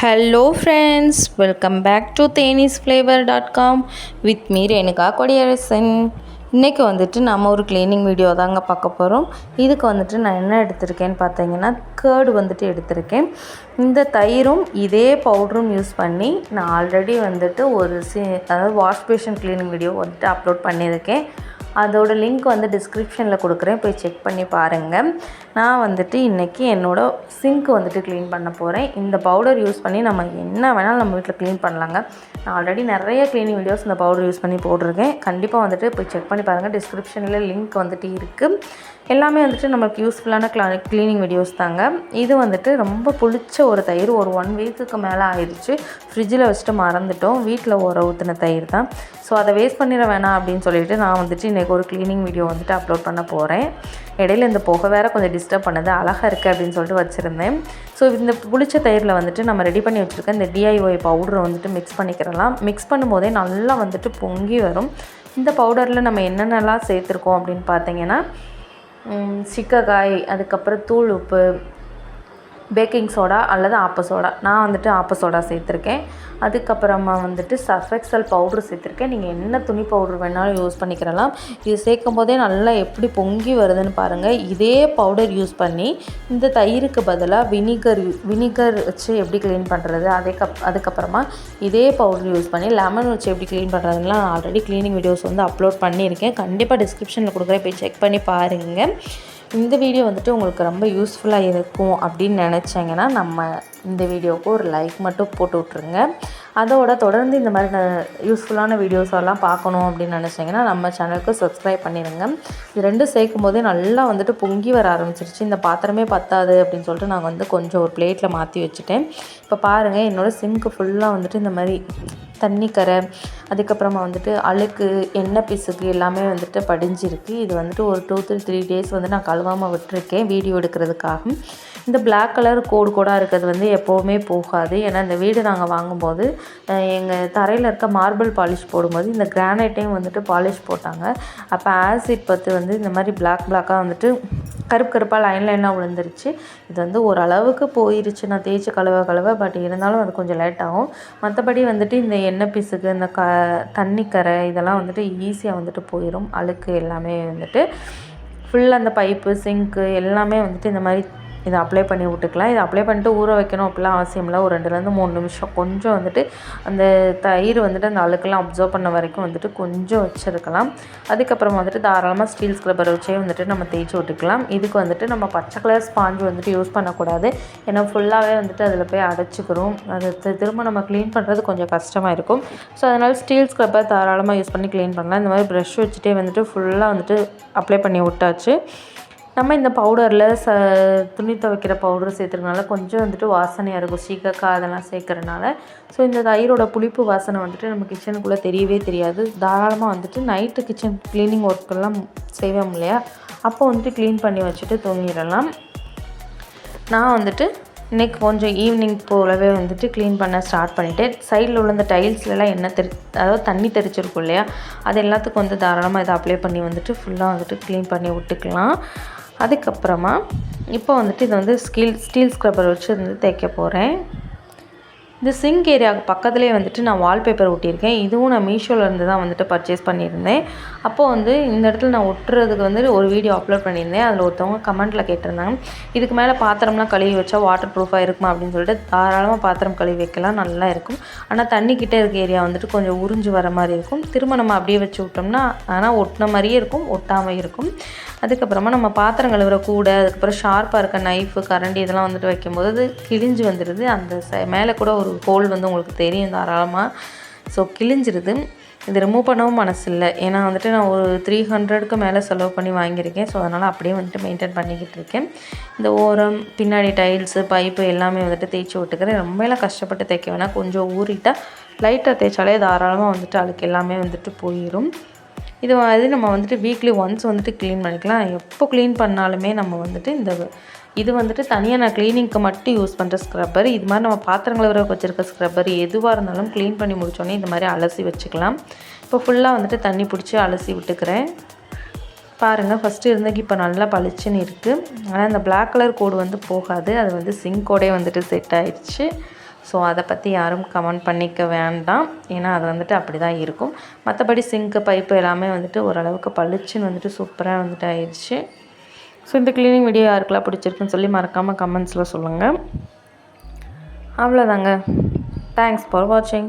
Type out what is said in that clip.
Hello friends welcome back to தேனீஸ் flavour dot com with me Renuka Kodiyarasan இன்றைக்கி வந்துட்டு நம்ம ஒரு க்ளீனிங் வீடியோ தாங்க பார்க்க போகிறோம் இதுக்கு வந்துட்டு நான் என்ன எடுத்திருக்கேன்னு பார்த்தீங்கன்னா கேர்டு வந்துட்டு எடுத்திருக்கேன். இந்த தயிரும் இதே பவுடரும் யூஸ் பண்ணி நான் ஆல்ரெடி வந்துட்டு ஒரு சி அதாவது வாஷ் பேஷன் க்ளீனிங் வீடியோ வந்துட்டு அப்லோட் பண்ணியிருக்கேன். அதோட லிங்க் வந்து டிஸ்கிரிப்ஷனில் கொடுக்குறேன். போய் செக் பண்ணி பாருங்கள் நான் வந்துட்டு இன்றைக்கி என்னோடய சிங்க் வந்துட்டு க்ளீன் பண்ண போகிறேன் இந்த பவுடர் யூஸ் பண்ணி நம்ம என்ன வேணாலும் நம்ம வீட்டில் க்ளீன் பண்ணலாங்க. நான் ஆல்ரெடி நிறைய க்ளீனிங் வீடியோஸ் இந்த பவுடர் யூஸ் பண்ணி போட்டிருக்கேன். கண்டிப்பாக வந்துட்டு போய் செக் பண்ணி பாருங்கள் டிஸ்கிரிப்ஷனில் லிங்க் வந்துட்டு இருக்குது எல்லாமே வந்துட்டு நம்மளுக்கு யூஸ்ஃபுல்லான க்ளா க்ளீனிங் வீடியோஸ் தாங்க. இது வந்துட்டு ரொம்ப புளிச்ச ஒரு தயிர் ஒரு ஒன் வீக்குக்கு மேலே ஆயிடுச்சு ஃப்ரிட்ஜில் வச்சுட்டு மறந்துட்டோம். வீட்டில் ஊற ஊற்றின தயிர் தான். ஸோ அதை வேஸ்ட் பண்ணிட வேணாம் அப்படின்னு சொல்லிட்டு நான் வந்துட்டு இன்றைக்கி ஒரு க்ளீனிங் வீடியோ வந்துட்டு அப்லோட் பண்ண போகிறேன் இடையில இந்த புகை வேறு கொஞ்சம் டிஸ்டர்ப் பண்ணுது. அழகாக இருக்குது அப்படின்னு சொல்லிட்டு வச்சுருந்தேன். ஸோ இந்த புளிச்ச தயிரில் வந்துட்டு நம்ம ரெடி பண்ணி வச்சுருக்க இந்த டிஐஒய் பவுடரை வந்துட்டு மிக்ஸ் பண்ணிக்கிறலாம். மிக்ஸ் பண்ணும்போதே நல்லா வந்துட்டு பொங்கி வரும். இந்த பவுடரில் நம்ம என்னென்னலாம் சேர்த்துருக்கோம் அப்படின்னு பார்த்தீங்கன்னா சிக்கக்காய் அதுக்கப்புறம் தூள் உப்பு பேக்கிங் சோடா அல்லது ஆப்ப சோடா நான் வந்துட்டு ஆப்ப சோடா சேர்த்துருக்கேன். அதுக்கப்புறமா வந்துட்டு சர்ஃபெக்சல் பவுட்ரு சேர்த்துருக்கேன். நீங்கள் என்ன துணி பவுட்ரு வேணாலும் யூஸ் பண்ணிக்கிறலாம் இது சேர்க்கும் போதே நல்லா எப்படி பொங்கி வருதுன்னு பாருங்கள் இதே பவுடர் யூஸ் பண்ணி இந்த தயிருக்கு பதிலாக வினிகர் வினிகர் வச்சு எப்படி க்ளீன் பண்ணுறது அதுக்கப் அதுக்கப்புறமா இதே பவுடர் யூஸ் பண்ணி லெமன் வச்சு எப்படி க்ளீன் பண்ணுறதுலாம் ஆல்ரெடி க்ளீனிங் வீடியோஸ் வந்து அப்லோட் பண்ணியிருக்கேன். கண்டிப்பாக டிஸ்கிரிப்ஷனில் கொடுக்குறேன். போய் செக் பண்ணி பாருங்கள் இந்த வீடியோ வந்துட்டு உங்களுக்கு ரொம்ப யூஸ்ஃபுல்லாக இருக்கும் அப்படின்னு நினச்சிங்கன்னா நம்ம இந்த வீடியோவுக்கு ஒரு லைக் மட்டும் போட்டு விட்ருங்க அதோட தொடர்ந்து இந்த மாதிரி யூஸ்ஃபுல்லான வீடியோஸ் எல்லாம் பார்க்கணும் அப்படின்னு நினச்சிங்கன்னா நம்ம சேனலுக்கு சப்ஸ்கிரைப் பண்ணிடுங்க இது ரெண்டும் சேர்க்கும் போதே நல்லா வந்துட்டு பொங்கி வர ஆரம்பிச்சிருச்சு. இந்த பாத்திரமே பத்தாது அப்படின்னு சொல்லிட்டு நான் வந்து கொஞ்சம் ஒரு பிளேட்டில் மாற்றி வச்சுட்டேன். இப்போ பாருங்கள் என்னோடய சிங்க்கு ஃபுல்லாக வந்துட்டு இந்த மாதிரி தண்ணி கரை அதுக்கப்புறமா வந்துட்டு அழுக்கு எண்ணெய் பிசுக்கு எல்லாமே வந்துட்டு படிஞ்சிருக்கு. இது வந்துட்டு ஒரு டூ த்ரீ த்ரீ டேஸ் வந்து நான் கழுவாமல் விட்டுருக்கேன் வீடியோ எடுக்கிறதுக்காக. இந்த பிளாக் கலர் கோடு கோடாக இருக்கிறது வந்து எப்போவுமே போகாது. ஏன்னா இந்த வீடு நாங்கள் வாங்கும்போது எங்கள் தரையில் இருக்க மார்பிள் பாலிஷ் போடும்போது இந்த கிரானைட்டையும் வந்துட்டு பாலிஷ் போட்டாங்க. அப்போ ஆசிட் பத்து வந்து இந்த மாதிரி பிளாக் பிளாக்காக வந்துட்டு கருப்பு கருப்பாக லைன் லைனாக விழுந்துருச்சு. இது வந்து ஓரளவுக்கு போயிருச்சு. நான் தேய்ச்சி கழுவ கழுவ பட் இருந்தாலும் அது கொஞ்சம் லேட் ஆகும். மற்றபடி வந்துட்டு இந்த எண்ணெய் பிசுக்கு இந்த க தண்ணி கரை இதெல்லாம் வந்துட்டு ஈஸியாக வந்துட்டு போயிடும் அழுக்கு எல்லாமே வந்துட்டு ஃபுல்லாக அந்த பைப்பு சிங்க்கு எல்லாமே வந்துட்டு இந்த மாதிரி இதை அப்ளை பண்ணி விட்டுக்கலாம். இதை அப்ளை பண்ணிட்டு ஊற வைக்கணும் அப்படிலாம் அவசியம் இல்லை. ஒரு ரெண்டுலேருந்து மூணு நிமிஷம். கொஞ்சம் வந்துட்டு அந்த தயிர் வந்துட்டு அந்த அழுக்கெல்லாம் அப்சர்வ் பண்ண வரைக்கும் வந்துட்டு கொஞ்சம் வச்சுருக்கலாம். அதுக்கப்புறம் வந்துட்டு தாராளமாக ஸ்டீல் ஸ்க்ரப்பர் வச்சே வந்துட்டு நம்ம தேய்ச்சி விட்டுக்கலாம். இதுக்கு வந்துட்டு நம்ம பச்சை கலர் ஸ்பாஞ்சு வந்துட்டு யூஸ் பண்ணக்கூடாது. ஏன்னா ஃபுல்லாகவே வந்துட்டு அதில் போய் அடைச்சிக்கிறோம் அது திரும்ப நம்ம க்ளீன் பண்ணுறது கொஞ்சம் கஷ்டமாக இருக்கும். ஸோ அதனால் ஸ்டீல் ஸ்க்ரப்பர் தாராளமாக யூஸ் பண்ணி க்ளீன் பண்ணலாம். இந்த மாதிரி ப்ரஷ் வச்சுட்டே வந்துட்டு ஃபுல்லாக வந்துட்டு அப்ளை பண்ணி விட்டாச்சு. நம்ம இந்த பவுடரில் ச துணி துவைக்கிற பவுடர் சேர்த்துறதுனால கொஞ்சம் வந்துட்டு வாசனையாக இருக்கும். சீக்கக்காய் அதெல்லாம் சேர்க்குறனால ஸோ இந்த தயிரோட புளிப்பு வாசனை வந்துட்டு நம்ம கிச்சனுக்குள்ளே தெரியவே தெரியாது. தாராளமாக வந்துட்டு நைட்டு கிச்சன் க்ளீனிங் ஒர்க்கெல்லாம் செய்வோம் இல்லையா? அப்போ வந்துட்டு க்ளீன் பண்ணி வச்சுட்டு தூங்கிடலாம். நான் வந்துட்டு இன்றைக்கி கொஞ்சம் ஈவினிங் போலவே வந்துட்டு க்ளீன் பண்ண ஸ்டார்ட் பண்ணிவிட்டேன் சைடில் உள்ள இந்த டைல்ஸ்லலாம் என்ன தெரி அதாவது தண்ணி தெரிச்சிருக்கும் இல்லையா? அது எல்லாத்துக்கும் வந்து தாராளமாக இதை அப்ளை பண்ணி வந்துட்டு ஃபுல்லாக வந்துட்டு க்ளீன் பண்ணி விட்டுக்கலாம். அதுக்கப்புறமா இப்போ வந்துட்டு இதை வந்து ஸ்கீல் ஸ்டீல் ஸ்க்ரப்பர் வச்சு வந்து தேய்க்க போகிறேன் இந்த சிங்க் ஏரியாவுக்கு பக்கத்துலேயே வந்துட்டு நான் வால்பேப்பர் ஒட்டியிருக்கேன். இதுவும் நான் மீஷோலேருந்து தான் வந்துட்டு பர்ச்சேஸ் பண்ணியிருந்தேன். அப்போது வந்து இந்த இடத்துல நான் ஒட்டுறதுக்கு வந்து ஒரு வீடியோ அப்லோட் பண்ணியிருந்தேன். அதில் ஒருத்தவங்க கமெண்ட்டில் கேட்டிருந்தாங்க. இதுக்கு மேலே பாத்திரம்லாம் கழுவி வச்சா வாட்டர் ப்ரூஃபாக இருக்குமா அப்படின்னு சொல்லிட்டு தாராளமாக பாத்திரம் கழுவி வைக்கலாம். நல்லா இருக்கும். ஆனால் தண்ணி கிட்டே இருக்க ஏரியா வந்துட்டு கொஞ்சம் உறிஞ்சு வர மாதிரி இருக்கும். திரும்ப நம்ம அப்படியே வச்சு விட்டோம்னா ஆனால் ஒட்டின மாதிரியே இருக்கும். ஒட்டாமல் இருக்கும். அதுக்கப்புறமா நம்ம பாத்திரம் கழுவுற கூட அதுக்கப்புறம் ஷார்ப்பாக இருக்க நைஃபு கரண்டி இதெல்லாம் வந்துட்டு வைக்கும்போது அது கிழிஞ்சு வந்துடுது அந்த ச மேலே கூட ஒரு ஹோல் வந்து உங்களுக்கு தெரியும் தாராளமாக ஸோ கிழிஞ்சிருது. இது ரிமூவ் பண்ணவும் மனசு இல்லை ஏன்னா வந்துட்டு நான் ஒரு த்ரீ ஹண்ட்ரடுக்கு மேலே செலவு பண்ணி வாங்கியிருக்கேன். ஸோ அதனால் அப்படியே வந்துட்டு மெயின்டைன் பண்ணிக்கிட்டு இருக்கேன். இந்த ஓரம் பின்னாடி டைல்ஸு பைப்பு எல்லாமே வந்துட்டு தேய்ச்சி விட்டுக்கிறேன். ரொம்பலாம் கஷ்டப்பட்டு தைக்க வேணாம். கொஞ்சம் ஊறிட்டால் லைட்டாக தேய்ச்சாலே தாராளமாக வந்துட்டு அதுக்கு எல்லாமே வந்துட்டு போயிடும் இது மாதிரி நம்ம வந்துட்டு வீக்லி ஒன்ஸ் வந்துட்டு க்ளீன் பண்ணிக்கலாம். எப்போ க்ளீன் பண்ணாலுமே நம்ம வந்துட்டு இந்த இது வந்துட்டு தனியாக நான் க்ளீனிங்க்கு மட்டும் யூஸ் பண்ணுற ஸ்க்ரப்பர் இது மாதிரி நம்ம பாத்திரங்களை வர வச்சுருக்க ஸ்க்ரப்பர் எதுவாக இருந்தாலும் க்ளீன் பண்ணி முடித்தோடனே இந்த மாதிரி அலசி வச்சுக்கலாம். இப்போ ஃபுல்லாக வந்துட்டு தண்ணி பிடிச்சி அலசி விட்டுக்கிறேன். பாருங்கள் ஃபஸ்ட்டு இருந்தக்கு இப்போ நல்லா பளிச்சுன்னு இருக்குது ஆனால் இந்த பிளாக் கலர் கோடு வந்து போகாது. அது வந்து சிங்கோடே வந்துட்டு செட் ஆயிடுச்சு ஸோ அதை பற்றி யாரும் கமெண்ட் பண்ணிக்க வேண்டாம். ஏன்னா அது வந்துட்டு அப்படி தான் இருக்கும். மற்றபடி சிங்க்கு பைப்பு எல்லாமே வந்துட்டு ஓரளவுக்கு பளிச்சுன்னு வந்துட்டு சூப்பராக வந்துட்டு ஆயிடுச்சு ஸோ இந்த க்ளீனிங் வீடியோ யாருக்கெல்லாம் பிடிச்சிருக்குன்னு சொல்லி மறக்காமல் கமெண்ட்ஸில் சொல்லுங்கள் அவ்வளோதாங்க தேங்க்ஸ் ஃபார் வாட்சிங்